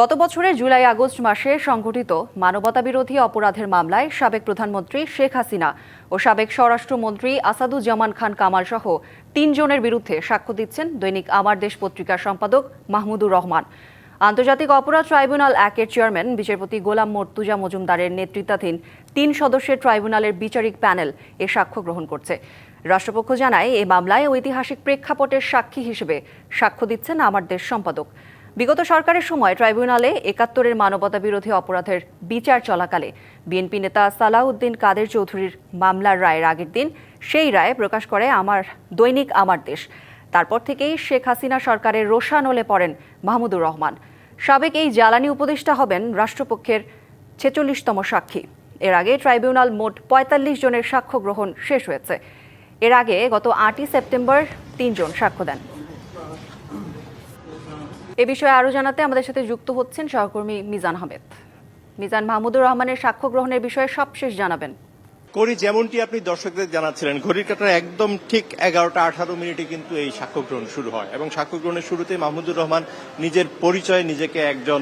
গত বছরের July August মাসে সংঘটিত মানবতাবিরোধী অপরাধের মামলায় সাবেক প্রধানমন্ত্রী শেখ হাসিনা ও সাবেক স্বরাষ্ট্রমন্ত্রী আসাদুজ্জামান খান কামাল সহ তিনজনের বিরুদ্ধে সাক্ষ্য দিচ্ছেন দৈনিক আমার দেশ পত্রিকার সম্পাদক মাহমুদুর রহমান। আন্তর্জাতিক অপরাধ ট্রাইব্যুনাল একের চেয়ারম্যান, বিচারপতি গোলাম মর্তুজা মজুমদারের নেতৃত্বাধীন তিন সদস্যের ট্রাইব্যুনালের বিচারিক প্যানেল এ সাক্ষ্য গ্রহণ করছে। রাষ্ট্রপক্ষ জানায়, এ মামলায় ঐতিহাসিক প্রেক্ষাপটের সাক্ষী হিসেবে সাক্ষ্য দিচ্ছেন আমার দেশ সম্পাদক। বিগত সরকারের সময় ট্রাইব্যুনালে একাত্তরের মানবতা বিরোধী অপরাধের বিচার চলাকালে বিএনপি নেতা সালাউদ্দিন কাদের চৌধুরীর মামলার রায়ের আগের দিন সেই রায় প্রকাশ করে আমার দৈনিক আমার দেশ। তারপর থেকেই শেখ হাসিনা সরকারের রোষানলে পড়েন মাহমুদুর রহমান। সাবেক এই জ্বালানি উপদেষ্টা হবেন রাষ্ট্রপক্ষের ছেচল্লিশতম সাক্ষী। এর আগে ট্রাইব্যুনাল মোট পঁয়তাল্লিশ জনের সাক্ষ্য গ্রহণ শেষ হয়েছে। এর আগে গত আটই সেপ্টেম্বর তিনজন সাক্ষ্য দেন। এ বিষয়ে আরও জানাতে আমাদের সাথে যুক্ত হচ্ছেন সহকর্মী মিজান আহমেদ। মিজান মাহমুদুর রহমানের সাক্ষ্য গ্রহণের বিষয়ে সবশেষ জানাবেন। করি, যেমনটি আপনি দর্শকদের জানাচ্ছিলেন, ঘড়ির কাটার একদম ঠিক এগারোটা আঠারো মিনিটে কিন্তু এই সাক্ষ্য গ্রহণ শুরু হয় এবং সাক্ষ্য গ্রহণের শুরুতে মাহমুদুর রহমান নিজের পরিচয়, নিজেকে একজন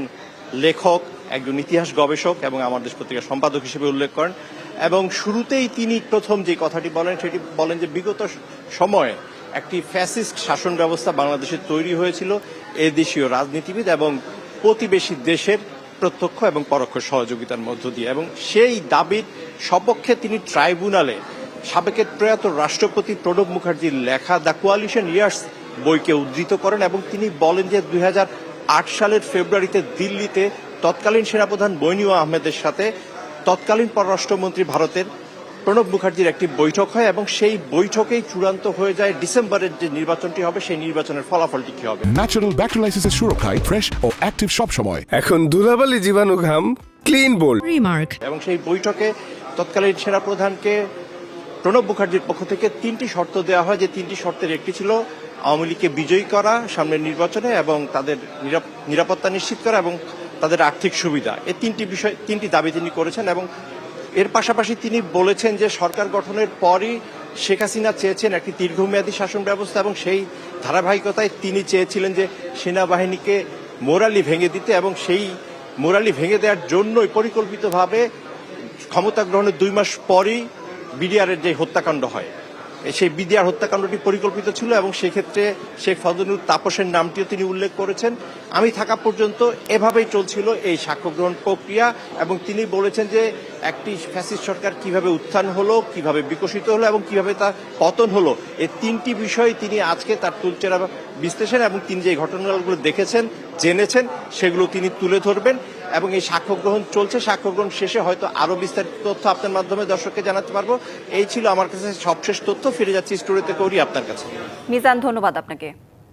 লেখক, একজন ইতিহাস গবেষক এবং আমার দেশ পত্রিকার সম্পাদক হিসেবে উল্লেখ করেন এবং শুরুতেই তিনি প্রথম যে কথাটি বলেন সেটি বলেন যে বিগত সময়ে একটি ফ্যাসিস্ট শাসন ব্যবস্থা বাংলাদেশে তৈরি হয়েছিল এ দেশীয় রাজনীতিবিদ এবং প্রতিবেশী দেশের প্রত্যক্ষ এবং পরোক্ষ সহযোগিতার মধ্য দিয়ে। এবং সেই দাবির সপক্ষে তিনি ট্রাইব্যুনালে সাবেকের প্রয়াত রাষ্ট্রপতি প্রণব মুখার্জির লেখা দ্য কোয়ালিশন ইয়ার্স বইকে উদ্ধৃত করেন এবং তিনি বলেন যে দুই হাজার আট সালের ফেব্রুয়ারিতে দিল্লিতে তৎকালীন সেনাপ্রধান বৈনিউ আহমেদের সাথে তৎকালীন পররাষ্ট্রমন্ত্রী ভারতের প্রণব মুখার্জির একটি বৈঠক হয় এবং সেই বৈঠকেই চূড়ান্ত হয়ে যায় ডিসেম্বরের যে নির্বাচনটি হবে সেই নির্বাচনের ফলাফলটি কি হবে। ন্যাচারাল ব্যাকটেরিয়ালাইসিসের সুরক্ষায় ফ্রেশ ও অ্যাক্টিভ সব সময়। এখন ধুলাবালি জীবাণু ঘাম ক্লিন বোল্ড Remark. এবং সেই বৈঠকে তৎকালীন সেনাপ্রধানকে প্রণব মুখার্জির পক্ষ থেকে তিনটি শর্ত দেওয়া হয়। যে তিনটি শর্তের একটি ছিল আওয়ামী লীগকে বিজয়ী করা সামনের নির্বাচনে এবং তাদের নিরাপ- নিরাপত্তা নিশ্চিত করা এবং তাদের আর্থিক সুবিধা। এই তিনটি বিষয় তিনটি দাবি তিনি করেছেন এবং এর পাশাপাশি তিনি বলেছেন যে সরকার গঠনের পরই শেখ হাসিনা চেয়েছেন একটি দীর্ঘমেয়াদী শাসন ব্যবস্থা এবং সেই ধারাবাহিকতায় তিনি চেয়েছিলেন যে সেনাবাহিনীকে মোরালি ভেঙে দিতে এবং সেই মোরালি ভেঙে দেওয়ার জন্যই পরিকল্পিতভাবে ক্ষমতা গ্রহণের দুই মাস পরই বিডিআরের যে হত্যাকাণ্ড হয়। সেই বিডিআর হত্যাকাণ্ডটি পরিকল্পিত ছিল এবং সেক্ষেত্রে শেখ ফজলুর তাপসের নামটিও তিনি উল্লেখ করেছেন। আমি থাকা পর্যন্ত এভাবেই চলছিল এই সাক্ষ্য গ্রহণ প্রক্রিয়া এবং তিনি বলেছেন যে একটি ফ্যাসিস্ট সরকার কীভাবে উত্থান হলো, কীভাবে বিকশিত হলো এবং কীভাবে তার পতন হলো এই তিনটি বিষয় তিনি আজকে তার তুলচেরা বিশ্লেষণ এবং তিনি যে ঘটনাগুলো দেখেছেন জেনেছেন, সেগুলো তিনি তুলে ধরবেন এবং এই সাক্ষ্য গ্রহণ চলছে। সাক্ষ্য গ্রহণ শেষে হয়তো আরও বিস্তারিত তথ্য আপনার মাধ্যমে দর্শককে জানাতে পারব। এই ছিল আমার কাছে সবশেষ তথ্য। ফিরে যাচ্ছি স্টোরিতে করি আপনার কাছে। মিজান, ধন্যবাদ আপনাকে।